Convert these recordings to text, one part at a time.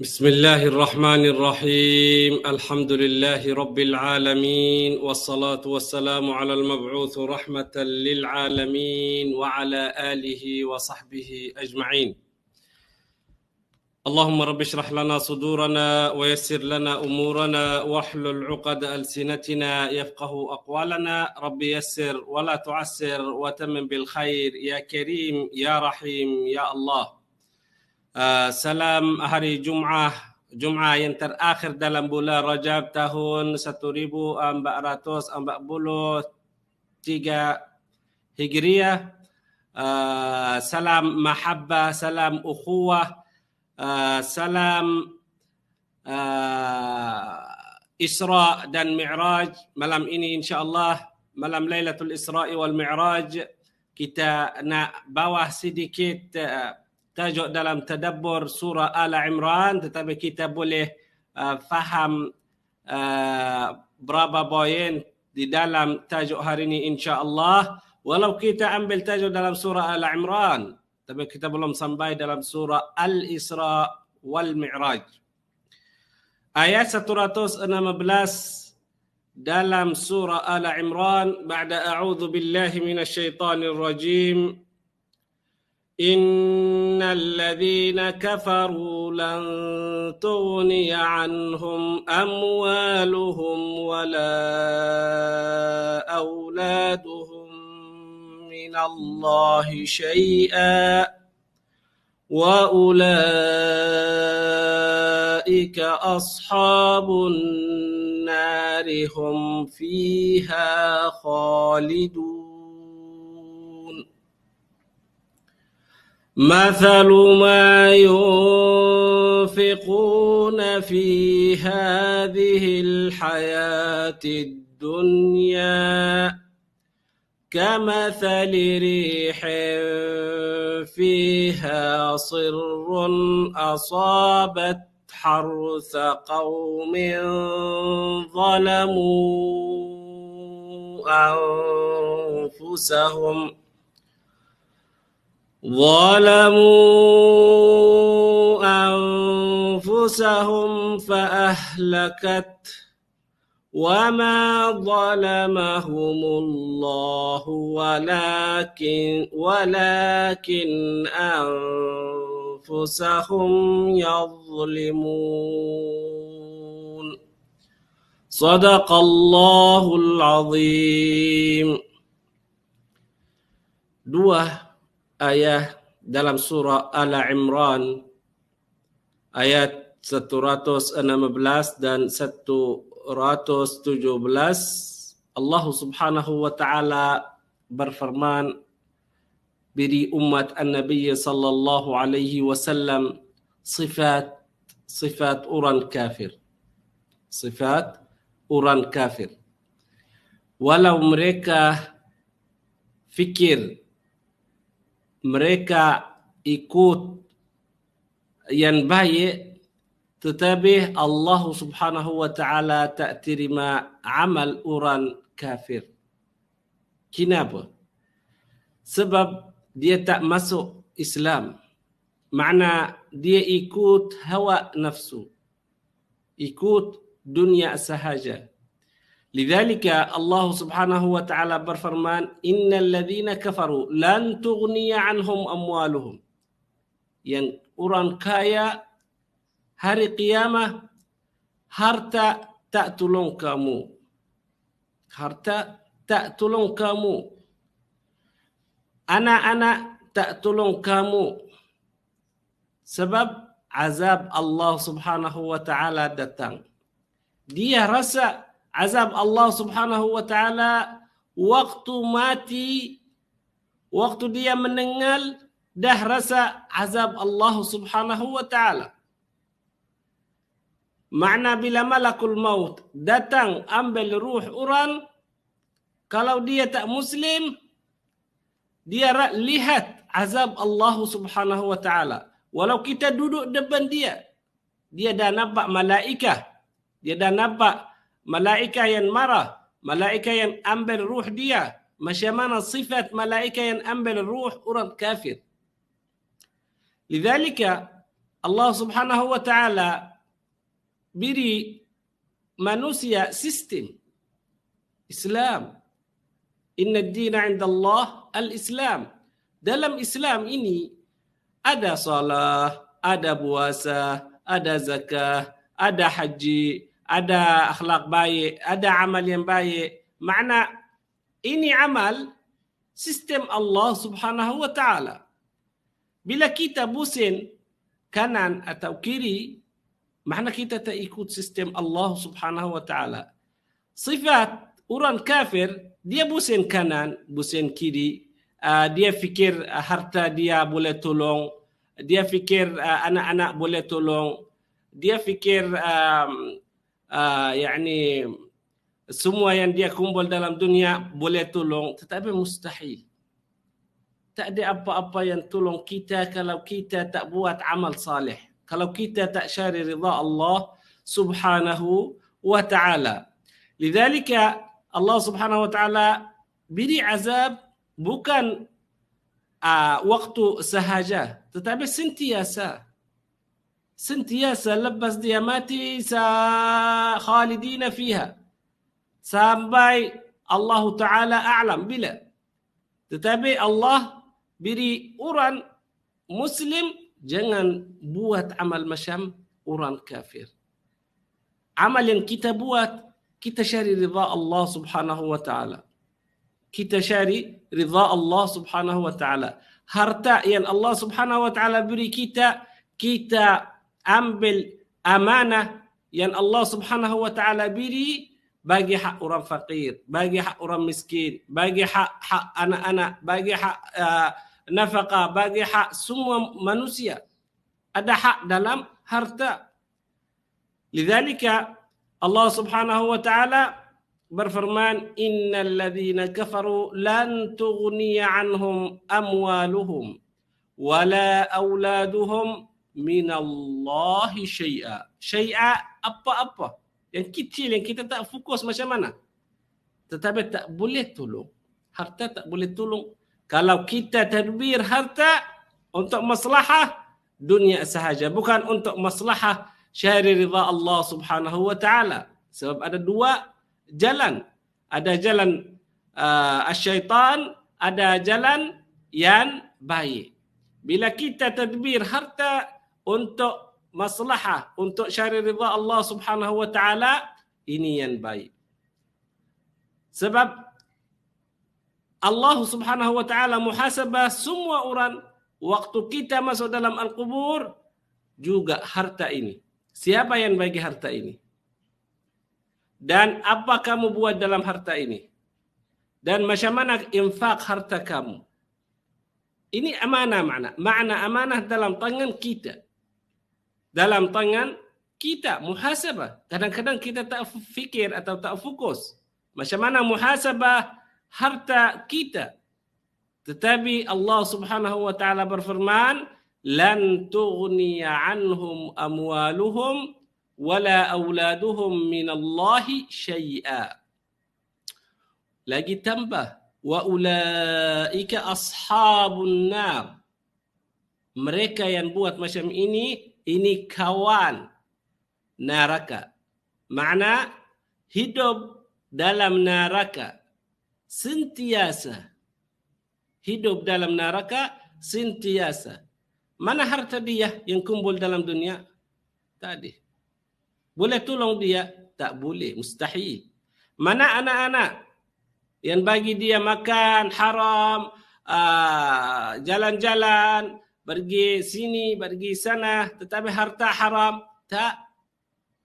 بسم الله الرحمن الرحيم. الحمد لله رب العالمين والصلاة والسلام على المبعوث رحمة للعالمين وعلى آله وصحبه أجمعين. اللهم رب اشرح لنا صدورنا ويسر لنا أمورنا واحلل عقد ألسنتنا يفقه أقوالنا. رب يسر ولا تعسر وتمم بالخير. يا كريم يا رحيم يا الله. Uh, salam hari Jum'ah Jum'ah yang terakhir dalam bulan Rajab tahun 1443 Hijriah. Uh, salam mahabbah, salam ukhuwah, uh, salam uh, Isra dan Mi'raj. Malam ini insya-Allah malam Lailatul Isra wal Mi'raj kita nak bawah sedikit uh, tajuk dalam tadabbur surah Al Imran tetapi kita boleh uh, faham uh, berapa poin di dalam tajuk hari ini insya-Allah. Walau kita ambil tajuk dalam surah Al Imran tapi kita belum sampai dalam surah Al Isra wal Mi'raj. Ayat 116 dalam surah Al Imran ba'da a'udzu billahi minasyaitonir rajim إن الذين كفروا لن تغني عنهم أموالهم ولا أولادهم من الله شيئا وأولئك أصحاب النار هم فيها خالدون مثل ما ينفقون في هذه الحياة الدنيا كمثل ريح فيها صر أصابت حرث قوم ظلموا أنفسهم ظلموا أنفسهم فأهلكت وما ظلمهم الله ولكن ولكن أنفسهم يظلمون. صدق الله العظيم. دوه ayat dalam surah Al-Imran ayat 116 dan 117 Allah Subhanahu wa taala berfirman beri umat An-Nabi sallallahu alaihi wasallam sifat sifat orang kafir sifat orang kafir walau mereka fikir mereka ikut yang baik tetapi Allah Subhanahu wa taala tak terima amal orang kafir. Kenapa? Sebab dia tak masuk Islam. Makna dia ikut hawa nafsu. Ikut dunia sahaja. لذلك الله سبحانه وتعالى برفرمان إن الذين كفروا lan تغني anhum أموالهم yang orang kaya hari kiamah harta tak tolong kamu. Harta tak tolong kamu. Anak-anak tak tolong kamu. Sebab azab Allah Subhanahu wa taala datang. Dia rasa azab Allah Subhanahu wa taala waktu mati waktu dia meninggal dah rasa azab Allah Subhanahu wa taala. Makna bila malakul maut datang ambil ruh orang kalau dia tak muslim dia lihat azab Allah Subhanahu wa taala. Walau kita duduk depan dia dia dah nampak malaikat dia dah nampak malaikat yang marah, malaikat yang ambil ruh dia. Macam mana sifat malaikat yang ambil ruh orang kafir. Lidhalika Allah Subhanahu wa taala beri manusia sistem Islam. Inna ad-dina 'inda Allah al-Islam. Dalam Islam ini ada salah, ada puasa, ada zakah, ada haji, ada akhlak baik, ada amal yang baik. Makna ini amal sistem Allah Subhanahu wa taala. Bila kita busin kanan atau kiri, makna kita tak ikut sistem Allah Subhanahu wa taala. Sifat orang kafir dia busin kanan, busin kiri, uh, dia fikir uh, harta dia boleh tolong, dia fikir uh, anak-anak boleh tolong, dia fikir um, uh, yakni semua yang dia kumpul dalam dunia boleh tolong tetapi mustahil. Tak ada apa-apa yang tolong kita kalau kita tak buat amal salih. Kalau kita tak syari rida Allah subhanahu wa ta'ala. Lidhalika Allah subhanahu wa ta'ala beri azab bukan uh, waktu sahaja tetapi sentiasa سنت ياسا لبس دياماتي سا خالدين فيها. سامباي الله تعالى أعلم بلا. تتابع الله بري أوران مسلم جنن بوات عمل مشام أوران كافر. عمل كتابوات كتشاري رضا الله سبحانه وتعالى. كتشاري رضا الله سبحانه وتعالى. هرتا ين الله سبحانه وتعالى بري كتا كتاب ambil amanah yang Allah Subhanahu wa taala beri bagi hak orang fakir, bagi hak orang miskin, bagi hak hak anak-anak, bagi hak uh, nafkah, bagi hak semua manusia. Ada hak dalam harta. Lidzalika Allah Subhanahu wa taala berfirman innal ladzina kafaru lan tughni anhum amwaluhum wala auladuhum min Allah syai'a. Syai'a apa-apa. Yang kecil yang kita tak fokus macam mana? Tetapi tak boleh tolong. Harta tak boleh tolong. Kalau kita tadbir harta untuk maslahah dunia sahaja. Bukan untuk maslahah syahri ridha Allah Subhanahu wa taala. Sebab ada dua jalan. Ada jalan uh, syaitan, ada jalan yang baik. Bila kita tadbir harta untuk maslahah, untuk syari rida Allah subhanahu wa ta'ala, ini yang baik. Sebab Allah subhanahu wa ta'ala muhasabah semua orang waktu kita masuk dalam al-kubur juga harta ini. Siapa yang bagi harta ini? dan apa kamu buat dalam harta ini dan macam mana infak harta kamu ini amanah makna makna amanah dalam tangan kita dalam tangan kita muhasabah kadang-kadang kita tak fikir atau tak fokus macam mana muhasabah harta kita tetapi Allah Subhanahu wa taala berfirman lan tughniya anhum amwaluhum wala auladuhum min Allah syai'a. Lagi tambah wa ulaika ashabun nar. Mereka yang buat macam ini ini kawan neraka. Makna hidup dalam neraka sentiasa hidup dalam neraka sentiasa. Mana harta dia yang kumpul dalam dunia? Tadi. Boleh tolong dia? Tak boleh, mustahil. Mana anak-anak yang bagi dia makan haram, uh, jalan-jalan, pergi sini, pergi sana, tetapi harta haram, tak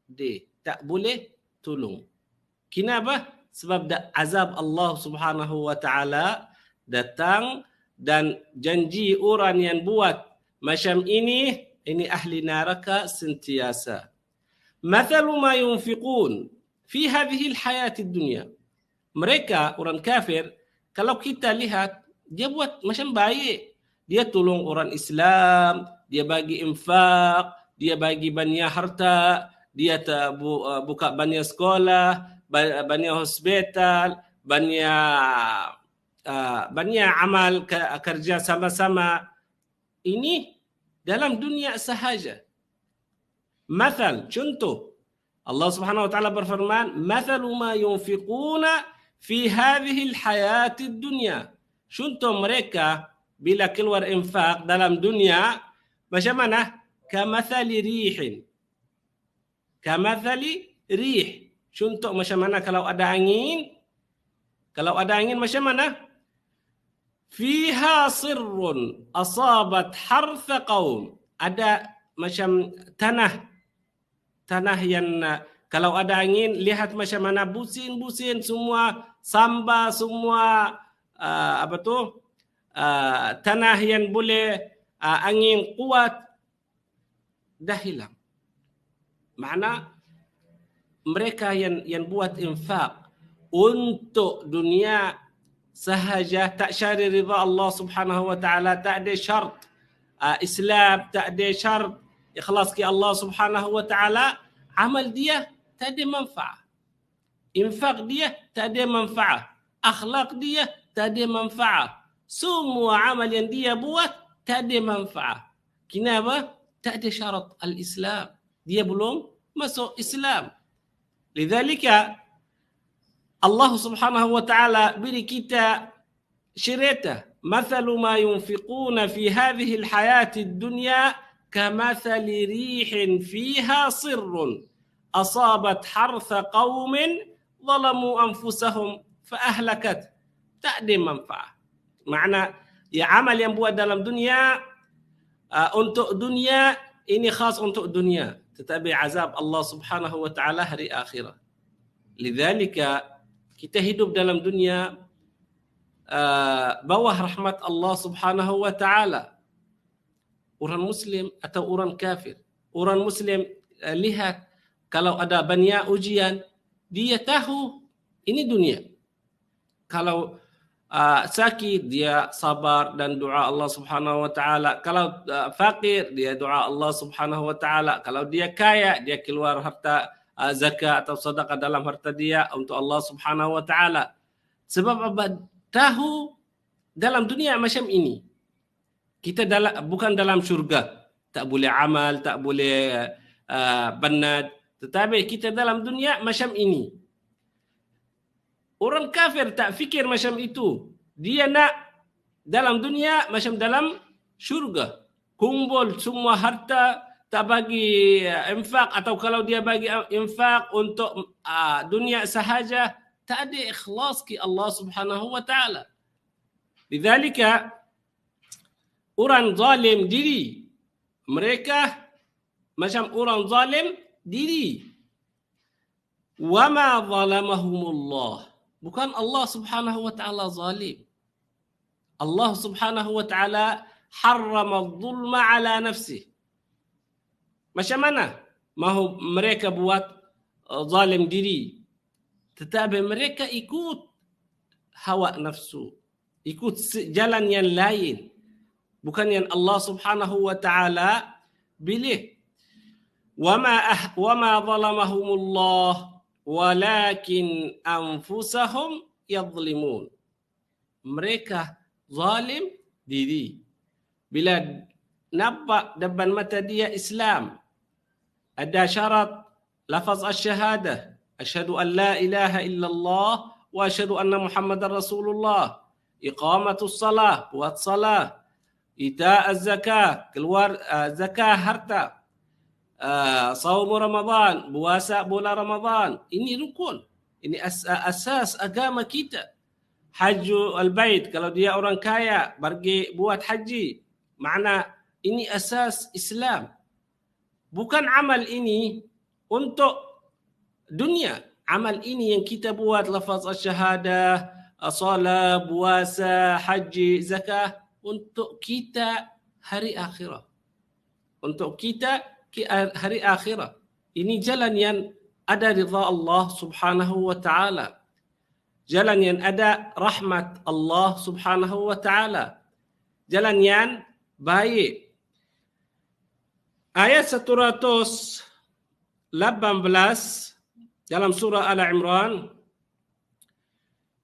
de, tak boleh tolong. Kenapa? Sebab dah azab Allah Subhanahu wa taala datang dan janji orang yang buat macam ini, ini ahli neraka sentiasa. Mathalu ma yunfiqun fi hadhihi al-hayat ad-dunya. Mereka orang kafir kalau kita lihat dia buat macam baik dia tolong orang Islam dia bagi infak dia bagi banyak harta dia uh, buka banyak sekolah banyak hospital banyak uh, banyak amal kerja sama-sama ini dalam dunia sahaja. Mathal, contoh. Allah Subhanahu wa taala berfirman, "Mathalu ma yunfiquna fi hadhihi al-hayat ad-dunya." Contoh mereka bila keluar infak dalam dunia macam mana? Kamathali rihin. Kamathali rih. Contoh macam mana kalau ada angin? Kalau ada angin macam mana? Fiha sirrun asabat hartha qaum. Ada macam tanah. Tanah yang kalau ada angin lihat macam mana busin-busin semua samba semua uh, apa tu tanah yang boleh uh, angin kuat dah hilang. Makna mereka yang yang buat infak untuk dunia sahaja tak syari rida Allah Subhanahu wa taala tak ada syarat uh, Islam tak ada syarat ikhlas ke Allah Subhanahu wa taala amal dia tak ada manfaat infak dia tak ada manfaat akhlak dia tak ada manfaat semua amal yang dia buat tak ada manfaat. Kenapa? Tak ada syarat al-Islam. Dia belum masuk Islam. Lidzalika Allah Subhanahu wa taala beri kita syirata مثل ما ينفقون في هذه الحياة الدنيا كمثل ريح فيها صر أصابت حرث قوم ظلموا أنفسهم فأهلكت تأدي منفعة makna ya amal yang buat dalam dunia uh, untuk dunia ini khas untuk dunia. Tetapi azab Allah Subhanahu wa taala hari akhirat. Lidzalika kita hidup dalam dunia uh, bawah rahmat Allah Subhanahu wa taala. Orang muslim atau orang kafir. Orang muslim uh, lihat kalau ada banyak ujian dia tahu ini dunia. Kalau uh, sakit dia sabar dan doa Allah Subhanahu wa taala. Kalau uh, fakir dia doa Allah Subhanahu wa taala. Kalau dia kaya dia keluar harta uh, zakat atau sedekah dalam harta dia untuk Allah Subhanahu wa taala. Sebab apa? Tahu dalam dunia macam ini kita dalam bukan dalam syurga. Tak boleh amal tak boleh uh, benat tetapi kita dalam dunia macam ini Orang kafir tak fikir macam itu. Dia nak dalam dunia macam dalam syurga. Kumpul semua harta tak bagi uh, infak atau kalau dia bagi uh, infak untuk uh, dunia sahaja tak ada ikhlas ki Allah Subhanahu wa taala. Lidzalika orang zalim diri mereka macam orang zalim diri. Wa ma zalamahumullah bukan Allah Subhanahu wa taala zalim. Allah Subhanahu wa taala harrama dhulma ala nafsi. Macam mana mahu mereka buat uh, zalim diri? Tetapi mereka ikut hawa nafsu. Ikut jalan yang lain. Bukan yang Allah Subhanahu wa taala pilih. Wama ah, wama zalamahumullah walakin anfusahum yadhlimun. Mereka zalim diri. Bila nampak depan mata dia Islam ada syarat lafaz asyhadah asyhadu an la ilaha illallah wa asyhadu anna muhammadar rasulullah. Iqamatus salah buat salah. Ita az-zakah keluar uh, zakah harta uh, saum Ramadan, puasa bulan Ramadan. Ini rukun. Ini as- asas agama kita. Haju al-bait kalau dia orang kaya pergi buat haji. Makna ini asas Islam. Bukan amal ini untuk dunia. Amal ini yang kita buat lafaz syahadah, salat, puasa, haji, zakah untuk kita hari akhirat. Untuk kita hari akhirat. Ini jalan yang ada ridha Allah Subhanahu wa taala. Jalan yang ada rahmat Allah Subhanahu wa taala. Jalan yang baik. Ayat 118 dalam surah Al-Imran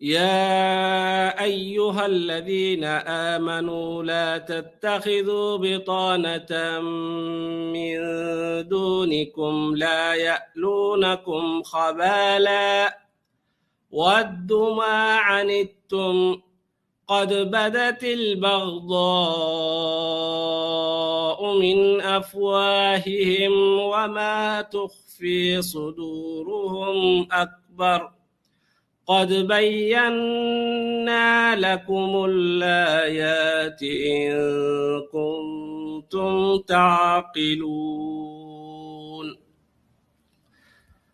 يا أيها الذين آمنوا لا تتخذوا بطانة من دونكم لا يألونكم خبالا. ودوا ما عنتم. قد بدت البغضاء من أفواههم وما تخفي صدورهم أكبر قد بينا لكم الآيات إن كنتم تعقلون.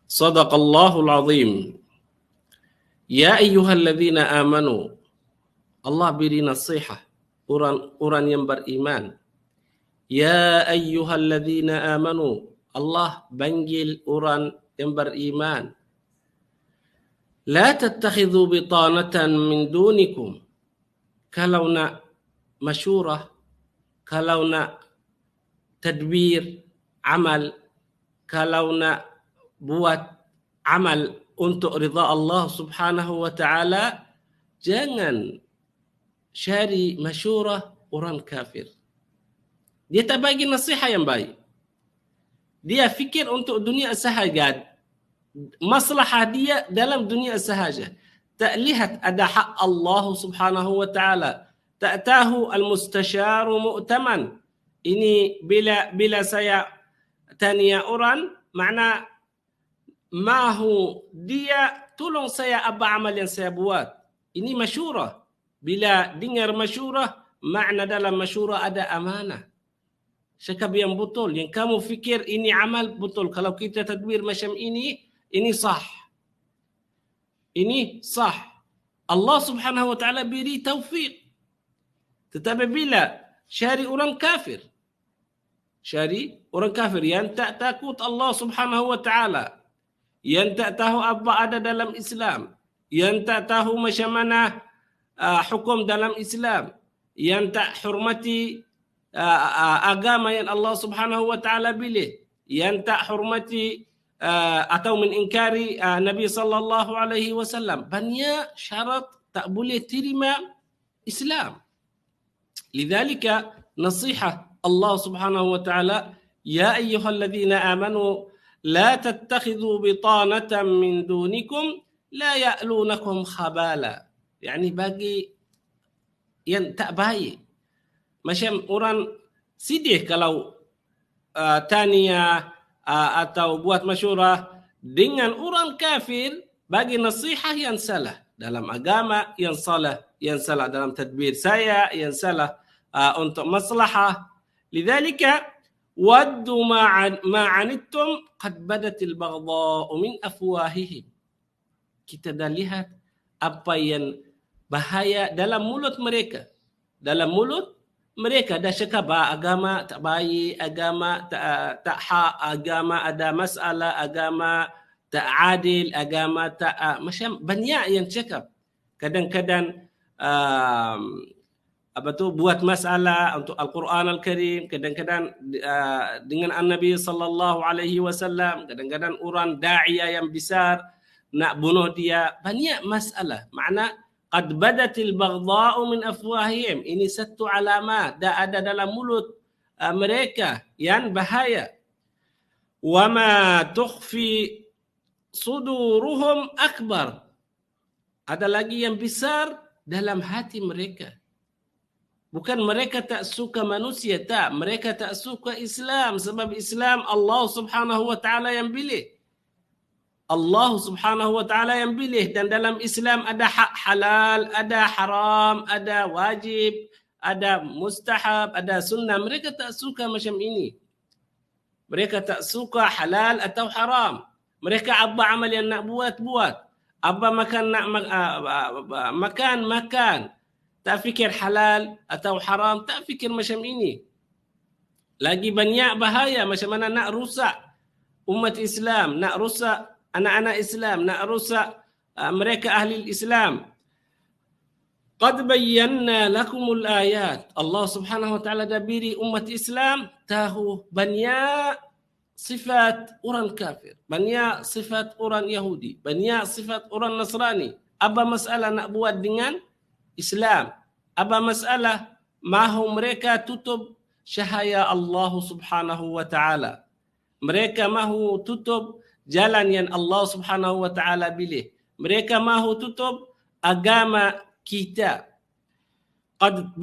صدق الله العظيم. يا أيها الذين آمنوا الله بري نصيحة قرآن أوران ينبر إيمان يا أيها الذين آمنوا الله بنجل قرآن ينبر إيمان لا تتخذوا بطانة من دونكم kalau nak masyurah kalau nak tadbir amal kalau nak buat amal untuk rida Allah Subhanahu wa taala jangan cari masyurah orang kafir dia tak bagi nasihat yang baik dia fikir untuk dunia sahaja masalah dia dalam dunia sahaja. Tak lihat ada hak Allah subhanahu wa ta'ala. Tak tahu al-mustasyaru mu'taman. Ini bila bila saya tanya orang, makna mahu dia tolong saya apa amal yang saya buat. Ini masyurah. Bila dengar masyurah, makna dalam masyurah ada amanah. Cakap yang betul. Yang kamu fikir ini amal betul. Kalau kita tadbir macam ini, ini sah. Ini sah. Allah Subhanahu wa taala beri taufik. Tetapi bila syari orang kafir syari orang kafir yang tak takut Allah Subhanahu wa taala yang tak tahu apa ada dalam Islam yang tak tahu macam mana uh, hukum dalam Islam yang tak hormati uh, uh, agama yang Allah Subhanahu wa taala pilih yang tak hormati uh, atau mengingkari uh, Nabi sallallahu alaihi wasallam banyak syarat tak boleh terima Islam. Lidzalika nasihat Allah Subhanahu wa taala ya ayyuhalladzina amanu la tattakhidhu bitanatan min dunikum la ya'lunakum khabala. Yani bagi yang tak baik. Macam orang sidih kalau uh, tania uh, atau buat masyurah dengan orang kafir bagi nasihat yang salah dalam agama yang salah yang salah dalam tadbir saya yang salah uh, untuk maslahah. Lidzalika waddu ma anittum qad al baghdha min afwahihim. Kita dah lihat apa yang bahaya dalam mulut mereka. Dalam mulut mereka dah cakap agama tak baik, agama tak, tak hak, agama ada masalah, agama tak adil, agama tak uh, macam banyak yang cakap. Kadang-kadang um, apa tu buat masalah untuk Al-Quran Al-Karim, kadang-kadang uh, dengan An-Nabi sallallahu alaihi wasallam, kadang-kadang orang dai yang besar nak bunuh dia, banyak masalah. Makna qad badatil baghdha'u min afwahihim. Ini satu alamat dah ada dalam mulut uh, mereka yang bahaya. Wa ma tukhfi suduruhum akbar. Ada lagi yang besar dalam hati mereka. Bukan mereka tak suka manusia tak. Mereka tak suka Islam sebab Islam Allah Subhanahu wa taala yang pilih Allah Subhanahu wa taala yang pilih dan dalam Islam ada hak halal, ada haram, ada wajib, ada mustahab, ada sunnah. Mereka tak suka macam ini. Mereka tak suka halal atau haram. Mereka apa amal yang nak buat buat. Apa makan nak makan makan. Tak fikir halal atau haram, tak fikir macam ini. Lagi banyak bahaya macam mana nak rusak umat Islam, nak rusak anak-anak Islam nak rusak uh, mereka ahli Islam. Qad bayyana lakumul ayat. Allah Subhanahu wa taala dah beri umat Islam tahu banyak sifat orang kafir, banyak sifat orang Yahudi, banyak sifat orang Nasrani. Apa masalah nak buat dengan Islam? Apa masalah mahu mereka tutup syahaya Allah Subhanahu wa taala? Mereka mahu tutup jalan yang Allah Subhanahu wa taala pilih. Mereka mahu tutup agama kita. Qad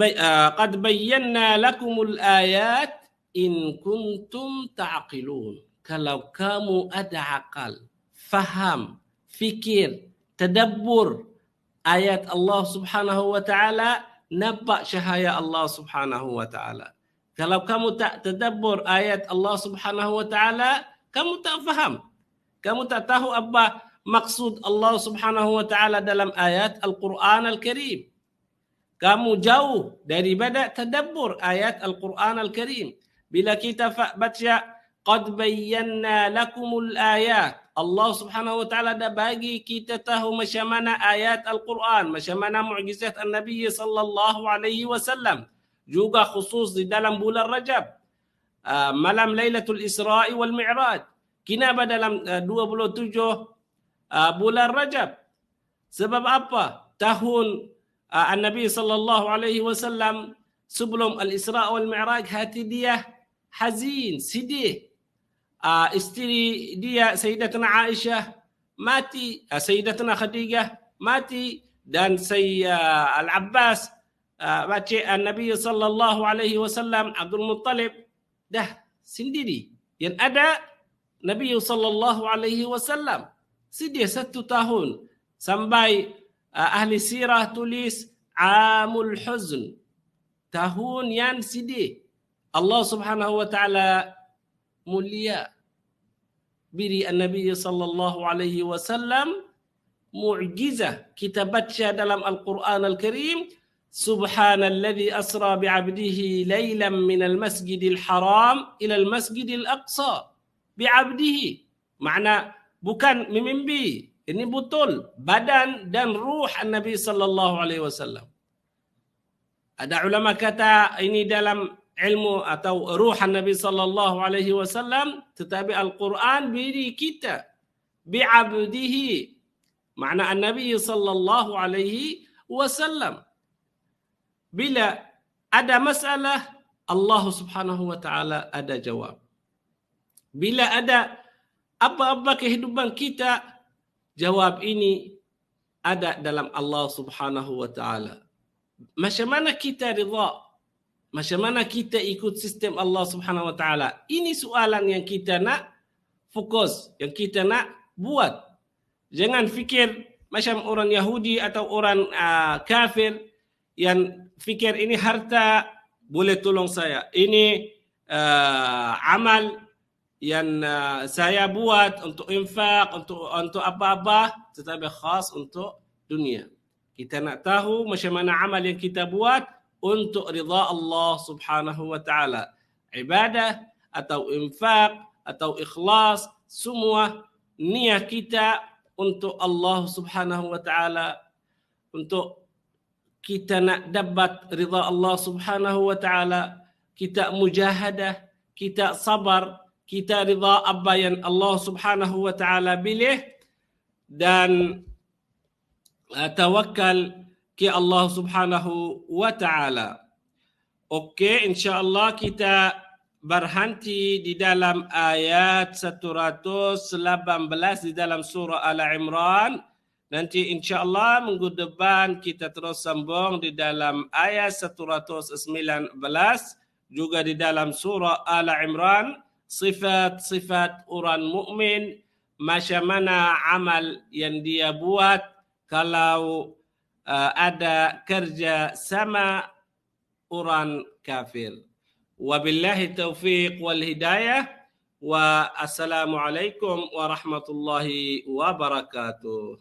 qad bayyana lakumul ayat in kuntum ta'qilun. Kalau kamu ada akal, faham, fikir, tadabbur ayat Allah Subhanahu wa taala, nampak cahaya Allah Subhanahu wa taala. Kalau kamu tak tadabbur ayat Allah Subhanahu wa taala, kamu tak faham. Kamu tak tahu apa maksud Allah Subhanahu wa taala dalam ayat Al-Quran Al-Karim. Kamu jauh daripada tadabbur ayat Al-Quran Al-Karim. Bila kita baca qad bayyana lakumul ayat Allah Subhanahu wa taala dah bagi kita tahu macam mana ayat Al-Quran, macam mana mukjizat An-Nabi sallallahu alaihi wasallam. Juga khusus di dalam bulan Rajab. Uh, malam Lailatul Isra'i wal Mi'raj. Kenapa dalam uh, 27 uh, bulan Rajab? Sebab apa? Tahun uh, An-Nabi sallallahu alaihi wasallam sebelum Al-Isra' wal Mi'raj hati dia hazin, sedih. Uh, isteri dia Sayyidatuna Aisyah mati, uh, Sayyidatuna Khadijah mati dan Sayyid Al-Abbas uh, baca Nabi sallallahu alaihi wasallam Abdul Muttalib dah sendiri. Yang ada Nabi sallallahu alaihi wasallam sedia satu tahun sampai uh, ahli sirah tulis amul huzn tahun yang sedih Allah Subhanahu wa taala mulia biri an-nabi sallallahu alaihi wasallam mu'jizah kita baca dalam al-Quran al-Karim Subhanalladzi asra bi'abdihi laylan minal masjidil haram ila al-masjidil aqsa bi'abdihi. Makna bukan mimpi. Ini betul badan dan ruh Nabi sallallahu alaihi wasallam. Ada ulama kata ini dalam ilmu atau ruh Nabi sallallahu alaihi wasallam tetapi Al-Quran beri kita bi'abdihi. Makna Nabi sallallahu alaihi wasallam. Bila ada masalah Allah Subhanahu wa taala ada jawab bila ada apa-apa kehidupan kita jawab ini ada dalam Allah Subhanahu wa taala. Macam mana kita rida macam mana kita ikut sistem Allah Subhanahu wa taala? Ini soalan yang kita nak fokus yang kita nak buat. Jangan fikir macam orang Yahudi atau orang uh, kafir yang fikir ini harta boleh tolong saya. Ini uh, amal yang uh, saya buat untuk infak, untuk untuk apa-apa tetapi khas untuk dunia. Kita nak tahu macam mana amal yang kita buat untuk rida Allah Subhanahu wa taala. Ibadah atau infak atau ikhlas semua niat kita untuk Allah Subhanahu wa taala untuk kita nak dapat rida Allah Subhanahu wa taala kita mujahadah kita sabar kita rida apa yang Allah Subhanahu wa taala pilih dan uh, tawakal ke Allah Subhanahu wa taala. Okey, insya-Allah kita berhenti di dalam ayat 118 di dalam surah Al-Imran. Nanti insya-Allah minggu depan kita terus sambung di dalam ayat 119 juga di dalam surah صفات صفات أرى المؤمن ما شمنا عمل يندي بوات كلاو أدا كرجا سما أرى كافر. وبالله التوفيق والهداية والسلام عليكم ورحمة الله وبركاته